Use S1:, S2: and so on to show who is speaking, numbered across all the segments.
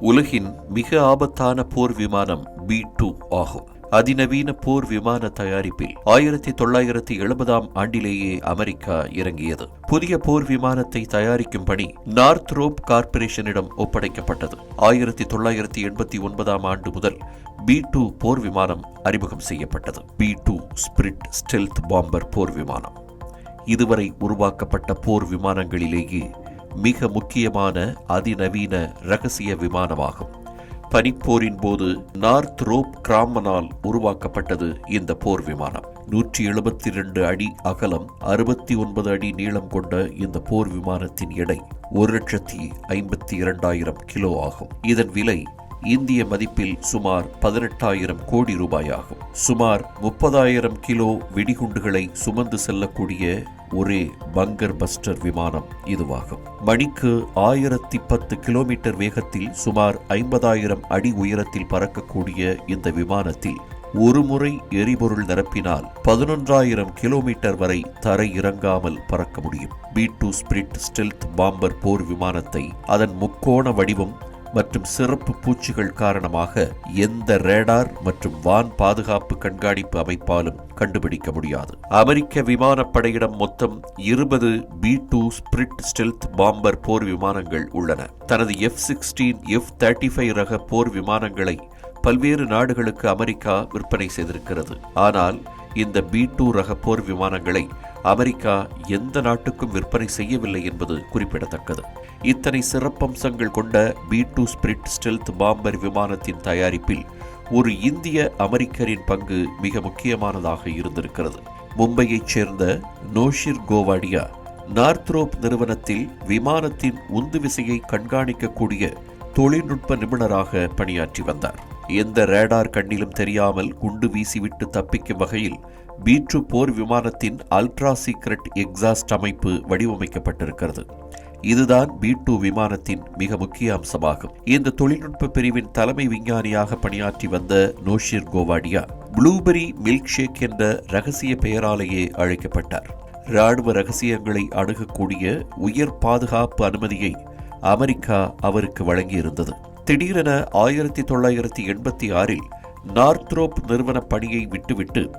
S1: உலகின் மிக ஆபத்தான போர் விமானம் பி டூ ஆகும். அதிநவீன போர் விமான தயாரிப்பில் ஆயிரத்தி தொள்ளாயிரத்தி எழுபதாம் ஆண்டிலேயே அமெரிக்கா இறங்கியது. புதிய போர் விமானத்தை தயாரிக்கும் பணி நார்த்ரோப் கார்ப்பரேஷனிடம் ஒப்படைக்கப்பட்டது. ஆயிரத்தி தொள்ளாயிரத்தி எண்பத்தி ஒன்பதாம் ஆண்டு முதல் பி டூ போர் விமானம் அறிமுகம் செய்யப்பட்டது. B two spirit stealth bomber போர் விமானம். இதுவரை உருவாக்கப்பட்ட போர் விமானங்களிலேயே மிக முக்கியமான அதிநவீன ரகசிய விமானமாகும். பனிப்போரின் போது நார்த் ரோப் கிராமனால் உருவாக்கப்பட்டது இந்த போர் விமானம். நூற்றி எழுபத்தி ரெண்டு அடி அகலம் அறுபத்தி ஒன்பது அடி நீளம் கொண்ட இந்த போர் விமானத்தின் எடை ஒரு லட்சத்தி ஐம்பத்தி இரண்டாயிரம் கிலோ ஆகும். இதன் விலை இந்திய மதிப்பில் சுமார் பதினெட்டாயிரம் கோடி ரூபாயாகும் சுமார் முப்பதாயிரம் கிலோ வெடிகுண்டுகளை சுமந்து செல்லக்கூடிய ஒரே பங்கர் பஸ்டர் விமானம் இதுவாகும். மணிக்கு ஆயிரத்தி பத்து கிலோமீட்டர் வேகத்தில் சுமார் ஐம்பதாயிரம் அடி உயரத்தில் பறக்கக்கூடிய இந்த விமானத்தில் ஒரு முறை எரிபொருள் நிரப்பினால் பதினொன்றாயிரம் கிலோமீட்டர் வரை தரை இறங்காமல் பறக்க முடியும். B two spirit stealth bomber போர் விமானத்தை அதன் முக்கோண வடிவம் மற்றும் சிறப்பு பூச்சிகள் காரணமாக எந்த ரேடார் மற்றும் வான் பாதுகாப்பு கண்காணிப்பு அமைப்பாலும் கண்டுபிடிக்க முடியாது. அமெரிக்க விமானப்படையிடம் மொத்தம் இருபது B two spirit stealth bomber போர் விமானங்கள் உள்ளன. தனது F sixteen F thirty five ரக போர் விமானங்களை பல்வேறு நாடுகளுக்கு அமெரிக்கா விற்பனை செய்திருக்கிறது. ஆனால் இந்த பி டூ ரக போர் விமானங்களை அமெரிக்கா எந்த நாட்டுக்கும் விற்பனை செய்யவில்லை என்பது குறிப்பிடத்தக்கது. இத்தனை சிறப்பம்சங்கள் கொண்ட B two spirit stealth bomber விமானத்தின் தயாரிப்பில் ஒரு இந்திய அமெரிக்கரின் பங்கு மிக முக்கியமானதாக இருந்திருக்கிறது. மும்பையைச் சேர்ந்த நோஷிர் கோவாடியா நார்த்ரோப் நிறுவனத்தில் விமானத்தின் உந்து விசையை கண்காணிக்கக்கூடிய தொழில்நுட்ப நிபுணராக பணியாற்றி வந்தார். எந்த ரேடார் கண்ணிலும் தெரியாமல் குண்டு வீசிவிட்டு தப்பிக்கும் வகையில் பீட்ரு போர் விமானத்தின் அல்ட்ரா சீக்ரெட் எக்ஸாஸ்ட் அமைப்பு வடிவமைக்கப்பட்டிருக்கிறது. இதுதான் பி டூ விமானத்தின் மிக முக்கிய அம்சமாகும். இந்த தொழில்நுட்ப பிரிவின் தலைமை விஞ்ஞானியாக பணியாற்றி வந்த நோஷிர் கோவாடியா ப்ளூபெரி மில்க் ஷேக் என்ற ரகசிய பெயராலேயே அழைக்கப்பட்டார். ராணுவ ரகசியங்களை அணுகக்கூடிய உயர் பாதுகாப்பு அனுமதியை அமெரிக்கா அவருக்கு வழங்கியிருந்தது. திடீரென ஆயிரத்தி தொள்ளாயிரத்தி எண்பத்தி ஆறில் நார்த்ரோப் நிறுவன பணியை விட்டுவிட்டு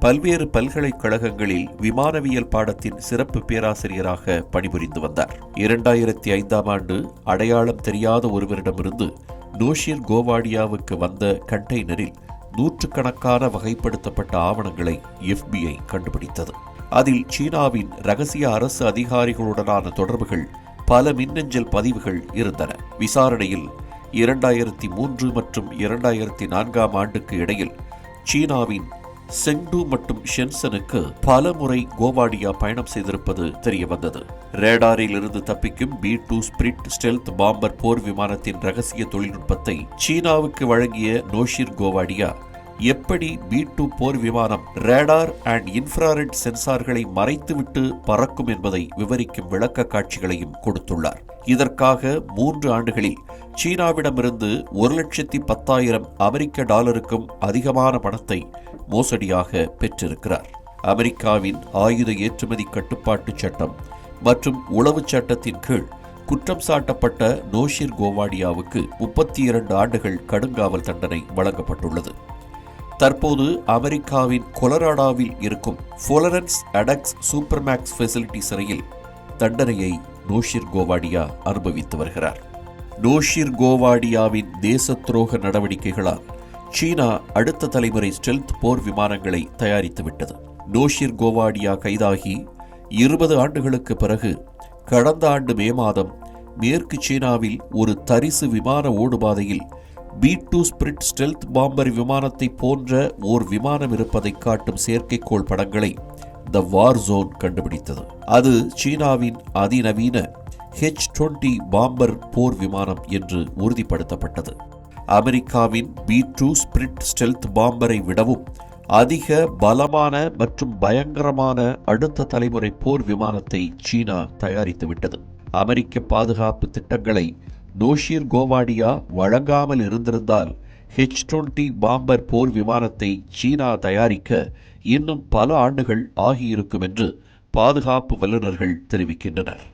S1: பல்வேறு பல்கலைக்கழகங்களில் விமானவியல் பாடத்தின் சிறப்பு பேராசிரியராக பணிபுரிந்து வந்தார். இரண்டாயிரத்தி ஐந்தாம் ஆண்டு அடையாளம் தெரியாத ஒருவரிடமிருந்து நோஷிர் கோவாடியாவுக்கு வந்த கண்டெய்னரில் நூற்றுக்கணக்கான வகைப்படுத்தப்பட்ட ஆவணங்களை எஃபிஐ கண்டுபிடித்தது. அதில் சீனாவின் ரகசிய அரசு அதிகாரிகளுடனான தொடர்புகள் பல மின்னஞ்சல் பதிவுகள் இருந்தன. விசாரணையில் இரண்டாயிரத்தி மூன்று மற்றும் இரண்டாயிரத்தி நான்காம் ஆண்டுக்கு இடையில் சீனாவின் செங்டு மற்றும் ஷென்சனுக்கு பல முறை கோவாடியா பயணம் செய்திருப்பது தெரிய வந்தது ரேடாரில் இருந்து தப்பிக்கும் B two spirit stealth bomber போர் விமானத்தின் ரகசிய தொழில்நுட்பத்தை சீனாவுக்கு வழங்கிய நோஷிர் கோவாடியா எப்படி பி டூ போர் விமானம் ரேடார் அண்ட் இன்ஃப்ராரெட் சென்சார்களை மறைத்துவிட்டு பறக்கும் என்பதை விவரிக்கும் விளக்க காட்சிகளையும் கொடுத்துள்ளார். இதற்காக மூன்று ஆண்டுகளில் சீனாவிடமிருந்து ஒரு லட்சத்தி பத்தாயிரம் அமெரிக்க டாலருக்கும் அதிகமான பணத்தை மோசடியாக பெற்றிருக்கிறார். அமெரிக்காவின் ஆயுத ஏற்றுமதி கட்டுப்பாட்டு சட்டம் மற்றும் உளவு சட்டத்தின் கீழ் குற்றம் சாட்டப்பட்ட நோஷிர் கோவாடியாவுக்கு முப்பத்தி இரண்டு ஆண்டுகள் கடுங்காவல் தண்டனை வழங்கப்பட்டுள்ளது. தற்போது அமெரிக்காவின் கொலராடாவில் இருக்கும் ஃபோலரன்ஸ் அடக்ஸ் சூப்பர்மேக்ஸ் ஃபெசிலிட்டி சிறையில் தண்டனையை நோஷிர் கோவாடியா அனுபவித்து வருகிறார். நோஷிர் கோவாடியாவின் தேச துரோக நடவடிக்கைகளால் சீனா அடுத்த தலைமுறை ஸ்டெல்த் போர் விமானங்களை தயாரித்துவிட்டது. நோஷிர் கோவாடியா கைதாகி இருபது ஆண்டுகளுக்கு பிறகு கடந்த ஆண்டு மே மாதம் மேற்கு சீனாவில் ஒரு தரிசு விமான ஓடுபாதையில் B two spirit stealth bomber விமானத்தை போன்ற ஓர் விமானம் இருப்பதை காட்டும் செயற்கைக்கோள் படங்களை த வார் ஜோன் கண்டுபிடித்தது. அது சீனாவின் அதிநவீன ஹெச் டுவெண்டி பாம்பர் போர் விமானம் என்று உறுதிப்படுத்தப்பட்டது. அமெரிக்காவின் பி டூ ஸ்பிரிட் ஸ்டெல்த் பாம்பரை விடவும் அதிக பலமான மற்றும் பயங்கரமான அடுத்த தலைமுறை போர் விமானத்தை சீனா தயாரித்துவிட்டது அமெரிக்க பாதுகாப்பு திட்டங்களை நோஷிர் கோவாடியா வழங்காமல் இருந்திருந்தால் ஹெச் டுவெண்டி பாம்பர் போர் விமானத்தை சீனா தயாரிக்க இன்னும் பல ஆண்டுகள் ஆகியிருக்கும் என்று பாதுகாப்பு வல்லுநர்கள் தெரிவிக்கின்றனர்.